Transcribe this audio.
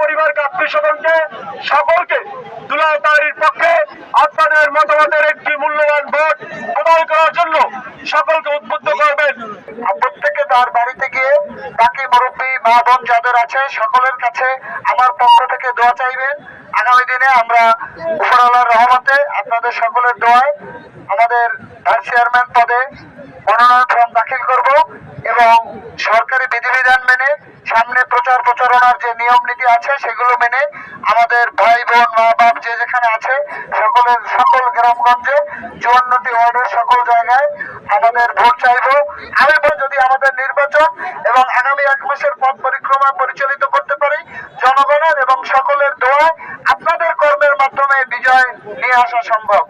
পরিবারকে আত্মীয় সকলকে দুলাল তারির পক্ষে আপনাদের মতামতের একটি মূল্যবান ভোট প্রদান করার জন্য সকলকে উদ্বুদ্ধ করবেন। প্রত্যেকে তার বাড়িতে গিয়ে বাকি মুরব্বী মা বোন যাদের আছে, সকলের কাছে আমার পক্ষ থেকে দোয়া চাইবেন। আগামী দিনে আমরা উপরওয়ালার রহমতে আপনাদের সকলের দোয়ায় আমাদের ভাইস চেয়ারম্যান পদে মনোনয়ন ফর্ম দাখিল করব এবং সরকারি বিধিবিধান মেনে সামনে প্রচার প্রচারণার যে নিয়ম নীতি আছে, সেগুলো মেনে আমাদের ভাই বোন, মা বাপ যে যেখানে আছে, সকলের, সকল গ্রামগঞ্জে চুয়ান্নটি ওয়ার্ডের সকল জায়গায় আমাদের ভোট চাইব। আমি বল যদি আমাদের নির্বাচন এবং মাসের পথ পরিক্রমা পরিচালিত করতে পারি। জনগণের এবং সকলের দোয়ায় আপনাদের কর্মের মাধ্যমে বিজয় নিয়ে আসা সম্ভব।